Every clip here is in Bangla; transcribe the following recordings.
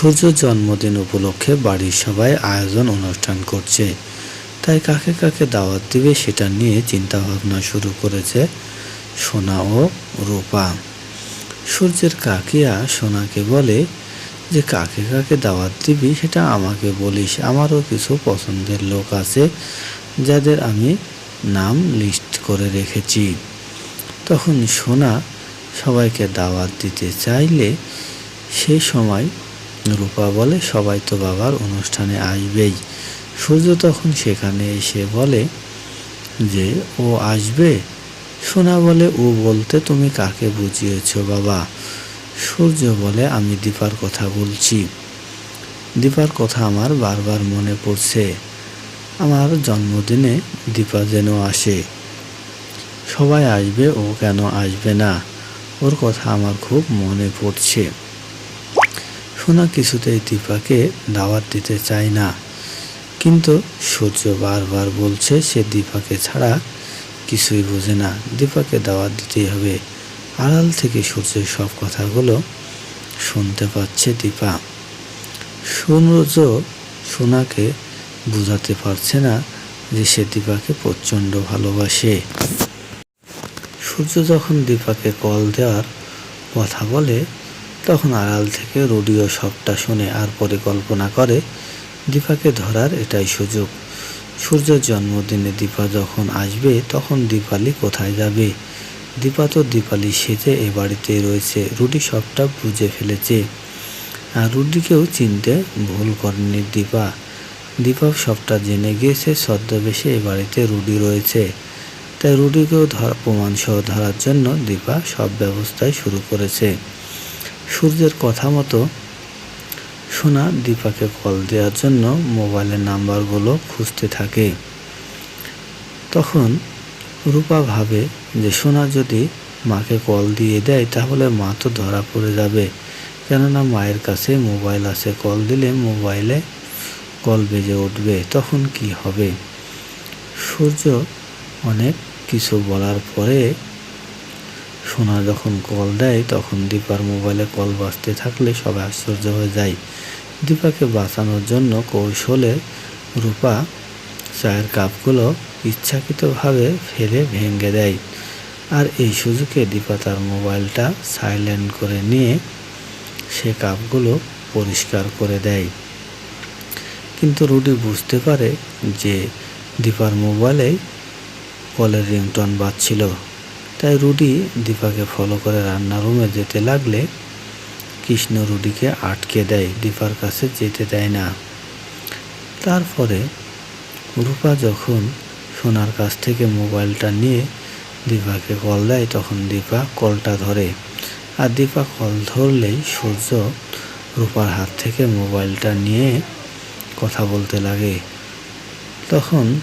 সূর্য জন্মদিন উপলক্ষে বাড়ির সবাই আয়োজন অনুষ্ঠান করছে। তাই কাকে কাকে দাওয়াত দিবে সেটা নিয়ে চিন্তা ভাবনা শুরু করেছে সোনা ও রূপা। সূর্যের কাকিয়া সোনাকে বলে, যে কাকে কাকে দাওয়াত দিবি সেটা আমাকে বলিস। আমারও কিছু পছন্দের লোক আছে যাদের আমি নাম লিস্ট করে রেখেছি। তখন সোনা সবাইকে দাওয়াত দিতে চাইলে সেই সময় রূপা বলে, সবাই তো বাবার অনুষ্ঠানে আসবেই। সূর্য তখন সেখানে এসে বলে যে, ও আসবে? সোনা বলে, ও বলতে তুমি কাকে বুঝিয়েছ বাবা? সূর্য বলে, আমি দীপার কথা বলছি। দীপার কথা আমার বারবার মনে পড়ছে। আমার জন্মদিনে দীপা যেন আসে। সবাই আসবে, ও কেন আসবে না? ওর কথা আমার খুব মনে পড়ছে। সোনা কিছুতেই দীপাকে দাওয়াত দিতে চায় না। কিন্তু সূর্য বারবার বলছে সে দীপাকে ছাড়া কিছুই বোঝে না। দীপাকে দাওয়াত দিতেই হবে। আড়াল থেকে সূর্যের সব কথাগুলো শুনতে পাচ্ছে দীপা। সূর্য সোনাকে বোঝাতে পারছে না যে সে দীপাকে প্রচণ্ড ভালোবাসে। সূর্য যখন দীপাকে কল দেওয়ার কথা বলে তখন আড়াল থেকে রোডিও সবটা শুনে আর পরিকল্পনা করে দীপাকে ধরার এটাই সুযোগ। সূর্যের জন্মদিনে দীপা যখন আসবে, তখন দীপালি কোথায় যাবে? দীপা তো দীপালি সেজে এ বাড়িতে রয়েছে। রুডি সবটা বুঝে ফেলেছে। আর রুডিকেও চিনতে ভুল করেনি দীপা। দীপা সবটা জেনে গিয়েছে ছদ্মবেশে এ বাড়িতে রুডি রয়েছে। তাই রুডিকেও ধর প্রমাণ সহ ধরার জন্য দীপা সব ব্যবস্থাই শুরু করেছে। সূর্যের কথা মতো সোনা দীপাকে কল দেওয়ার জন্য মোবাইলের নাম্বারগুলো খুঁজতে থাকে। তখন রূপা ভাবে যে সোনা যদি মাকে কল দিয়ে দেয়, তাহলে মা তো ধরা পড়ে যাবে। কেননা মায়ের কাছে মোবাইল আছে, কল দিলে মোবাইলে কল বেজে উঠবে। তখন কি হবে? সূর্য অনেক কিছু বলার পরে সোনা যখন কল দেয়, তখন দীপার মোবাইলে কল বাঁচতে থাকলে সবাই আশ্চর্য হয়ে যায়। দীপাকে বাঁচানোর জন্য কৌশলে রূপা চায়ের কাপগুলো ইচ্ছাকৃতভাবে ফেলে ভেঙে দেয়। আর এই সুযোগে দীপা তার মোবাইলটা সাইলেন্ট করে নিয়ে সে কাপগুলো পরিষ্কার করে দেয়। কিন্তু রুডি বুঝতে পারে যে দীপার মোবাইলেই কলের রিংটন বাজছিল। তাই রুডি দীপাকে ফলো করে রান্নার রুমে যেতে লাগলে কৃষ্ণ রুডিকে আটকে দেয়, দীপার কাছে যেতে দেয় না। তারপরে রূপা যখন সোনার কাছ থেকে মোবাইলটা নিয়ে দীপাকে কল দেয়, তখন দীপা কলটা ধরে। আর দীপা কল ধরলেই সূর্য রূপার হাত থেকে মোবাইলটা নিয়ে কথা বলতে লাগে। তখন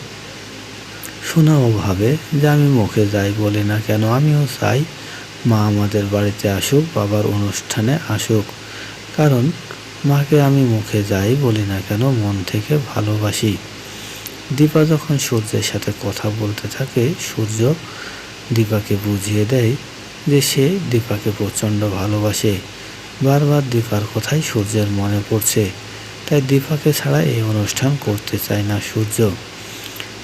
শোনাও ভাবে যে আমি মুখে যাই বলি না কেন, আমিও চাই মা আমাদের বাড়িতে আসুক, বাবার অনুষ্ঠানে আসুক। কারণ মাকে আমি মুখে যাই বলি না কেন, মন থেকে ভালোবাসি। দীপা যখন সূর্যের সাথে কথা বলতে থাকে, সূর্য দীপাকে বুঝিয়ে দেয় যে সে দীপাকে প্রচণ্ড ভালোবাসে। বারবার দীপার কথাই সূর্যের মনে পড়ছে, তাই দীপাকে ছাড়া এই অনুষ্ঠান করতে চায় না সূর্য।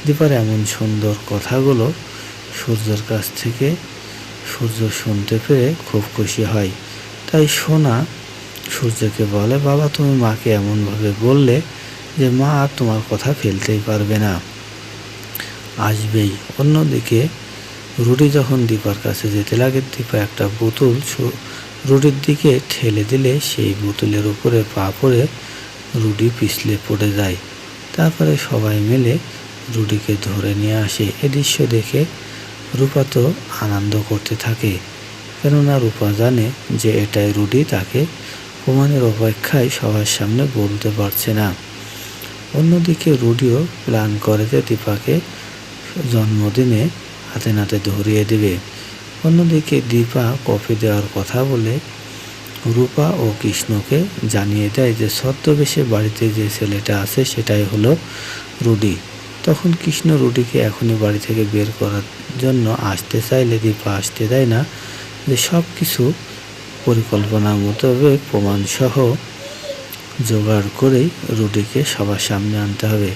দীপার এমন সুন্দর কথাগুলো সূর্যের কাছ থেকে সূর্য শুনতে পেরে খুব খুশি হয়। তাই সোনা সূর্যকে বলে, বাবা, তুমি মাকে এমনভাবে বললে যে, মা, আর তোমার কথা ফেলতেই পারবে না। আসবেই। অন্যদিকে রুটি যখন দীপার কাছে যেতে লাগে, দীপা একটা বোতল রুটির দিকে ঠেলে দিলে সেই বোতলের উপরে পা পড়ে রুটি পিছলে পড়ে যায়। তারপরে সবাই মিলে রুডিকে ধরে নিয়ে আসে। এ দৃশ্য দেখে রূপা তো আনন্দ করতে থাকে, কেননা রূপা জানে যে এটাই রুডি তাকে প্রমাণের অপেক্ষায় সবার সামনে বলতে পারছে না। অন্যদিকে রুডিও প্ল্যান করে যে দীপাকে জন্মদিনে হাতে নাতে ধরিয়ে দেবে। অন্যদিকে দীপা কফি দেওয়ার কথা বলে রূপা ও কৃষ্ণকে জানিয়ে দেয় যে ছদ্মবেশে বাড়িতে যে ছেলেটা আছে সেটাই হলো রুডি। তখন কৃষ্ণ রুটিকে এখনই বাড়ি থেকে বের করার জন্য আসতে চাইলে, দীপা আসতে দেয় না, যে সব কিছু পরিকল্পনা মোতাবেক প্রমাণসহ জোগাড় করেই রুটিকে সবার সামনে আনতে হবে।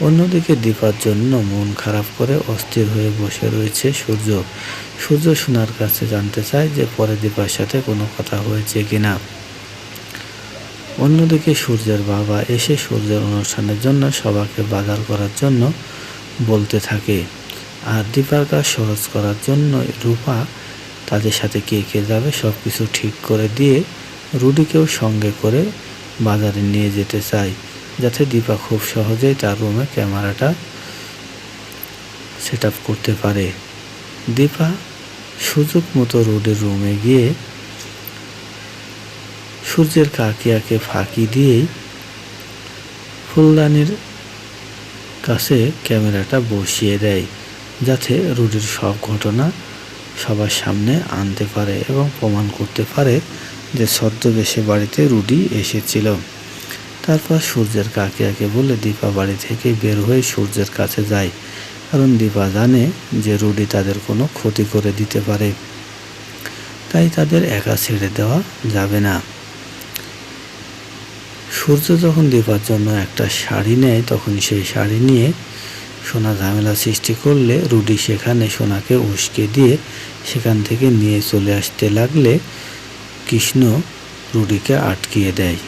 অন্যদিকে দীপার জন্য মন খারাপ করে অস্থির হয়ে বসে রয়েছে সূর্য। সূর্য সোনার কাছে জানতে চায় যে পরে দীপার সাথে কোনো কথা হয়েছে কিনা। অন্যদিকে সূর্যের বাবা এসে সূর্যের অনুষ্ঠানের জন্য সবাকে বাজার করার জন্য বলতে থাকে। আর দীপার কাজ সহজ করার জন্য রূপা তাদের সাথে কে কে যাবে সব কিছু ঠিক করে দিয়ে রুডিকেও সঙ্গে করে বাজারে নিয়ে যেতে চায়, যাতে দীপা খুব সহজেই তার রুমে ক্যামেরাটা সেট করতে পারে। দীপা সুযোগ মতো রুডির রুমে গিয়ে সূর্যের কাকিয়াকে ফাঁকি দিয়েই ফুলদানির কাছে ক্যামেরাটা বসিয়ে দেয়, যাতে রুডির সব ঘটনা সবার সামনে আনতে পারে এবং প্রমাণ করতে পারে যে ছদ্মবেশে বাড়িতে রুডি এসেছিল। তারপর সূর্যের কাকিয়াকে বলে দীপা বাড়ি থেকে বের হয়ে সূর্যের কাছে যায়, কারণ দীপা জানে যে রুডি তাদের কোনো ক্ষতি করে দিতে পারে। তাই তাদের একা ছেড়ে দেওয়া যাবে না। সূর্য যখন দেবার জন্য একটা শাড়ি নেয়, তখন সেই শাড়ি নিয়ে সোনা ঝামেলা সৃষ্টি করলে রুডি সেখানে সোনাকে উস্কে দিয়ে সেখান থেকে নিয়ে চলে আসতে লাগলে কৃষ্ণ রুডিকে আটকিয়ে দেয়।